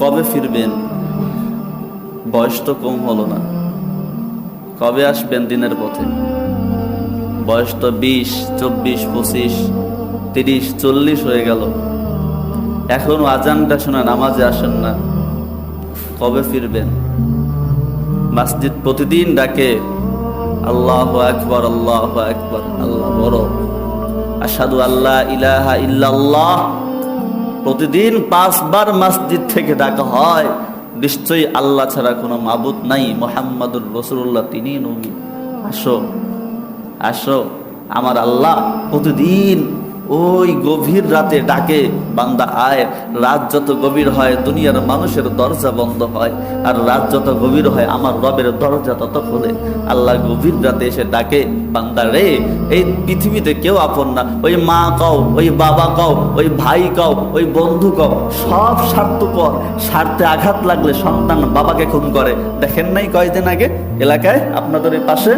কবে ফিরবেন? বয়স তো কম হলো না। কবে আসবেন দিনের পথে? বয়স তো বিশ, চব্বিশ, পঁচিশ, তিরিশ, চল্লিশ হয়ে গেল। এখনও আজানটা শোনা, নামাজে আসেন না। কবে ফিরবেন? মসজিদ প্রতিদিন ডাকে, আল্লাহ একবার আল্লাহ একবার আল্লাহ বড়। আসাদু আল্লাহ ইলাহা ইল্লাল্লাহ। প্রতিদিন পাঁচবার মসজিদ থেকে ডাকা হয়। নিশ্চয়ই আল্লাহ ছাড়া কোনো মাবুদ নাই। মোহাম্মদুর রসুল্লাহ তিনি নবী। আসো আসো, আমার আল্লাহ প্রতিদিন ওই গভীর রাতে ডাকে, বান্দা আয়, রাত যত গভীর হয়, দুনিয়ার মানুষের দরজা বন্ধ হয়, আর রাত যত গভীর হয়, আমার রবের দরজা তত খোলে। আল্লাহ গভীর রাতে এসে ডাকে, বান্দা রে, এই পৃথিবীতে কেউ আপন না। ওই মা কও, ওই বাবা কও, ওই ভাই কও, ওই বন্ধু কও, সব স্বার্থপর। স্বার্থে আঘাত লাগলে সন্তান বাবাকে খুন করে। দেখেন নাই কয়দিন আগে এলাকায় আপনাদের পাশে?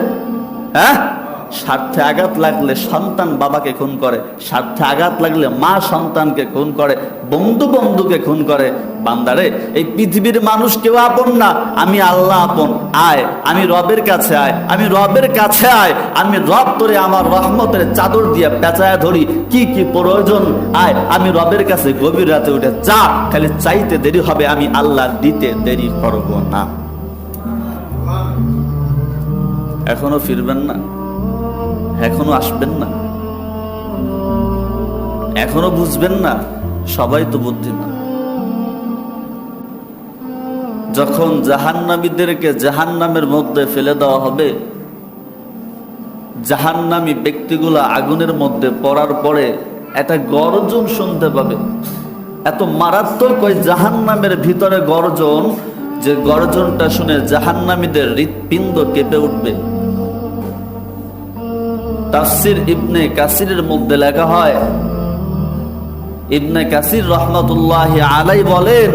হ্যাঁ? স্বার্থে আঘাত লাগলে সন্তান বাবাকে খুন করে, স্বার্থে আঘাত লাগলে মা সন্তানকে খুন করে, বন্ধু বন্ধুকে খুন করে। বান্দারে, এই পৃথিবীর মানুষ কেউ আপন না। আমি আল্লাহ আপন। আয়, আমি রবের কাছে আয়। আমি রবের কাছে আয়। আমি রব তোরে আমার রহমতের চাদর দিয়ে পেঁচায় ধরি। কি কি প্রয়োজন? আয়, আমি রবের কাছে গভীর রাতে উঠে যা, খালি চাইতে দেরি হবে। আমি আল্লাহ দিতে দেরি করব না। এখনও ফিরবেন না? এখনও আসবেন না। এখনও বুঝবেন না, সবাই তো বুদ্ধিমান। যখন জাহান্নামীদেরকে জাহান্নামের মধ্যে ফেলে দেওয়া হবে, জাহান্নামী ব্যক্তিগুলা আগুনের মধ্যে পড়ার পরে একটা গর্জন শুনতে পাবে। এত মারাত্মক ওই জাহান্নামের ভিতরে গর্জন, যে গর্জনটা শুনে জাহান্নামীদের হৃৎপিণ্ড কেঁপে উঠবে। তাফসির ইবনে কাসিরের মধ্যে লেখা হয়, ইবনে কাসির রহমতুল্লাহ আলাই বলেন,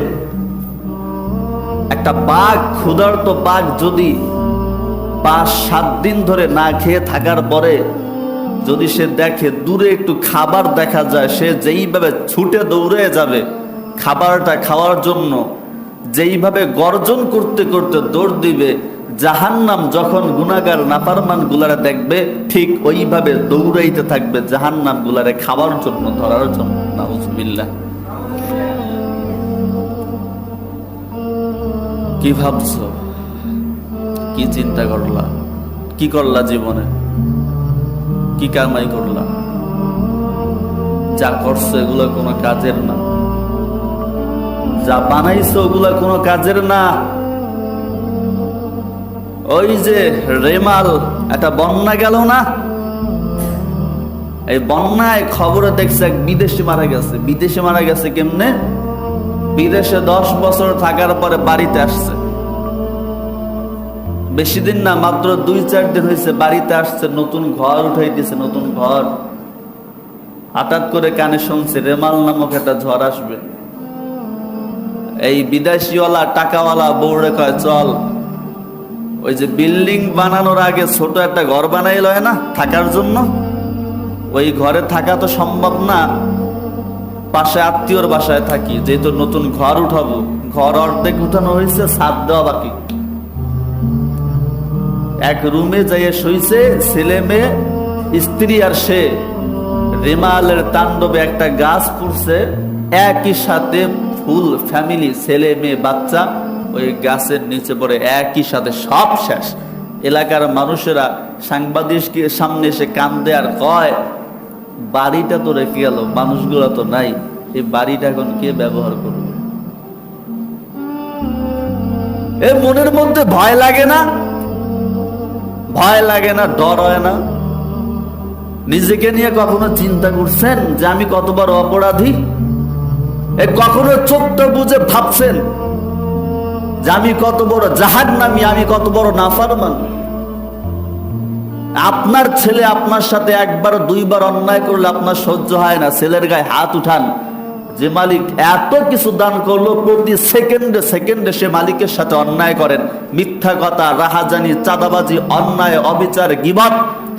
একটা বাঘ, ক্ষুধার্ত বাঘ যদি পাঁচ সাত দিন ধরে না খেয়ে থাকার পরে যদি সে দেখে দূরে একটু খাবার দেখা যায়, সে যেইভাবে ছুটে দৌড়ে যাবে খাবারটা খাওয়ার জন্য, যেইভাবে গর্জন করতে করতে দৌড় দিবে জাহান্নাম যখন গুনাগার নাফারমান গুলারে দেখবে, ঠিক ওইভাবে দৌড়াইতে থাকবে জাহান্নাম গুলারে খাওয়ার জন্য, ধরার জন্য। কি ভাবছ? কি চিন্তা করলা? কি করলা জীবনে? কি কামাই করলা? যা করছ এগুলো কোনো কাজের না। যা বানাইছো ওগুলা কোনো কাজের না। ওই যে রেমাল একটা বন্যা গেল না? এই বন্যায় খবরে দেখছে এক বিদেশি মারা গেছে। বিদেশি মারা গেছে কেমনে? বিদেশে দশ বছর থাকার পরে বাড়িতে আসছে। বেশি দিন না, মাত্র দুই চার দিন হয়েছে বাড়িতে আসছে, নতুন ঘর উঠাই দিছে, নতুন ঘর। হঠাৎ করে কানে শুনছে, রেমাল নামক একটা ঝড় আসবে। এই বিদেশিওয়ালা, টাকাওয়ালা বউরে কয়, চল। ওই যে বিল্ডিং বানানোর আগে ছোট একটা ঘর বানাই লয় না, থাকার জন্য? ওই ঘরে থাকা তো সম্ভব না। পাশে আত্মীয়র বাসায় থাকি, যেহেতু নতুন ঘর উঠাবো। ঘর অর্ধেক উঠানো হয়েছে, ছাদ দেওয়া বাকি। এক রুমে যাইয়ে শুইছে, ছেলে মেয়ে, স্ত্রী আর সে। রেমালের তাণ্ডবে একটা গাছ পুড়ছে। একই সাথে ফুল ফ্যামিলি ছেলে মেয়ে, বাচ্চা। ওই গাছের নিচে পড়ে একই সাথে সব শেষ। এলাকার মানুষেরা সাংবাদিককে সামনে এসে কান্দে আর কয়, বাড়িটা তো রেখে গেল, মানুষগুলো তো নাই, এই বাড়িটা এখন কে ব্যবহার করবে? এ মনের মধ্যে ভয় লাগে না? ভয় লাগে না, ডর হয় না? নিজেকে নিয়ে কখনো চিন্তা করছেন যে আমি কতবার অপরাধী? এ কখনো চোখটা বুঝে ভাবছেন যে আমি কত বড় জাহাজ নামি আমি কত বড় নাফারমান। আপনার ছেলে আপনার সাথে একবার, দুইবার অন্যায় করলে আপনার সহ্য হয় না। ছেলের গায়ে হাত উঠান। যে মালিক এত কিছু দান করল, প্রতি সেকেন্ডে সেকেন্ডে সে মালিকের সাথে অন্যায় করেন। মিথ্যা কথা, রাহাজানি, চাঁদাবাজি, অন্যায়, অবিচার, গিবত,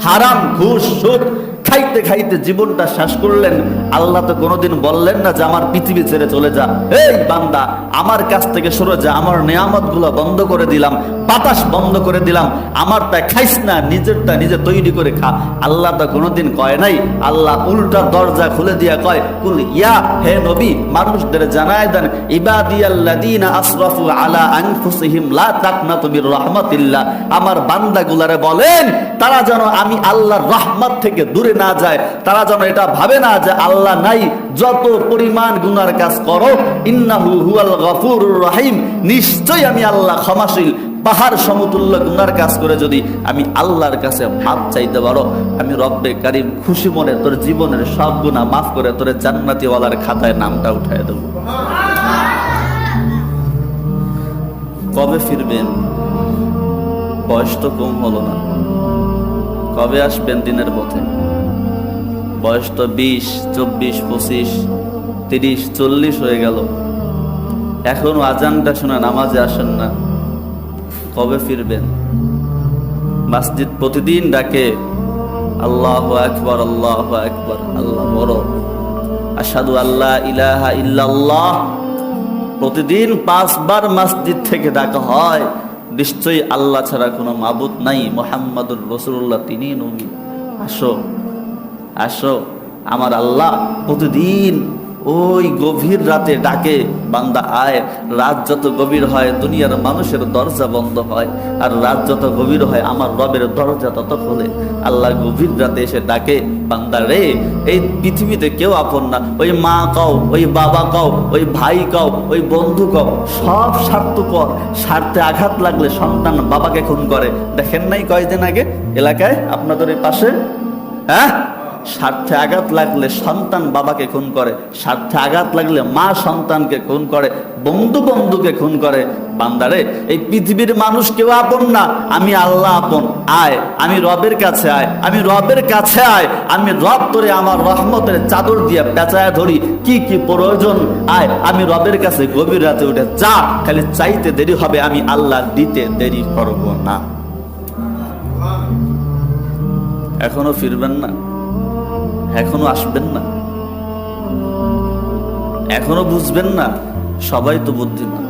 হারাম, ঘুষ, সুদ খাইতে খাইতে জীবনটা শেষ করলেন, আল্লাহ তো কোনোদিন বললেন না যে আমার পৃথিবী ছেড়ে চলে যা। এই বান্দা, আমার কাছ থেকে সরে যা, আমার নেয়ামতগুলো বন্ধ করে দিলাম, বাতাস বন্ধ করে দিলাম আমারটা খাইস না নিজেরটা নিজে তৈরি করে খা। আল্লাহ তো কোনোদিন কয় নাই, আল্লাহ উল্টা দরজা খুলে দিয়া কয়, কুল ইয়া, হে নবী, মানুষদের জানায় দেন, ইবাদিয়াল্লাযীনা আসরাফু আলা আনফুসিহিম, লা তাকনাতু মির রাহমাতিল্লাহ আমার বান্দাগুলারে বলেন, তারা যেন আমি আল্লাহর রহমত থেকে দূরে না যায়, তারা যেন এটা ভাবে না যে আল্লাহ নাই, যত পরিমাণ গুনার কাজ করো, ইন্নাহু হুয়াল গফুরুর রহিম, নিশ্চয়ই আমি আল্লাহ ক্ষমাশীল। পাহাড় সমতুল্য গুনার কাজ করে যদি আমি আল্লাহর কাছে মাপ চাইতে পারো, আমি রব্বে কারিম খুশি মনে তোর জীবনের সব গুণা মাফ করে তোর জান্নাতিওয়ালার খাতায় নামটা উঠায় দেবো। কবে ফিরবেন? বয়স তো কম হলো না। কবে আসবেন দিনের পথে? বয়স তো বিশ, চব্বিশ, পঁচিশ, তিরিশ, চল্লিশ হয়ে গেল। এখনও আজানটা শোনা নামাজে আসেন না। কবে ফিরবেন? মসজিদ প্রতিদিন ডাকে, আল্লাহ আকবর আল্লাহ আকবর, আল্লাহ বড়। আসাদু আল্লাহ ইলাহা ইল্লাল্লাহ। প্রতিদিন পাঁচবার মসজিদ থেকে ডাকা হয়। নিশ্চয়ই আল্লাহ ছাড়া কোনো মাবুদ নাই। মোহাম্মদুর রসুল্লাহ তিনি নবী। আসো। আসো, আমার আল্লাহ প্রতিদিন ওই গভীর রাতে ডাকে, বান্দা আয়, রাত যত গভীর হয়, দুনিয়ার মানুষের দরজা বন্ধ হয়, আর রাত যত গভীর হয়, আমার রবের দরজা তত খোলে। আল্লাহ গভীর রাতে এসে ডাকে, বান্দা রে, এই পৃথিবীতে কেউ আপন না। ওই মা কাও, ওই বাবা কাও, ওই ভাই কাও, ওই বন্ধু কাও, সব স্বার্থপর। স্বার্থে আঘাত লাগলে সন্তান বাবাকে খুন করে। দেখেন নাই কয়েকদিন আগে? এলাকায়? আপনাদের পাশে? হ্যাঁ? স্বার্থে আঘাত লাগলে সন্তান বাবাকে খুন করে, স্বার্থে আঘাত লাগলে মা সন্তানকে খুন করে, বন্ধু বন্ধুকে খুন করে। বান্দারে, এই পৃথিবীর মানুষ কেউ আপন না। আমি আল্লাহ আপন। আয়, আমি রবের কাছে আয়। আমি রবের কাছে আয়। আমি রব তোরে আমার রহমতের চাদর দিয়ে পেঁচায় ধরি। কি কি প্রয়োজন? আয়, আমি রবের কাছে গভীর রাতে উঠে যা, খালি চাইতে দেরি হবে, আমি আল্লাহ দিতে দেরি করব না। এখনও ফিরবেন না? এখনও আসবেন না। এখনও বুঝবেন না সবাই তো বুদ্ধিমান।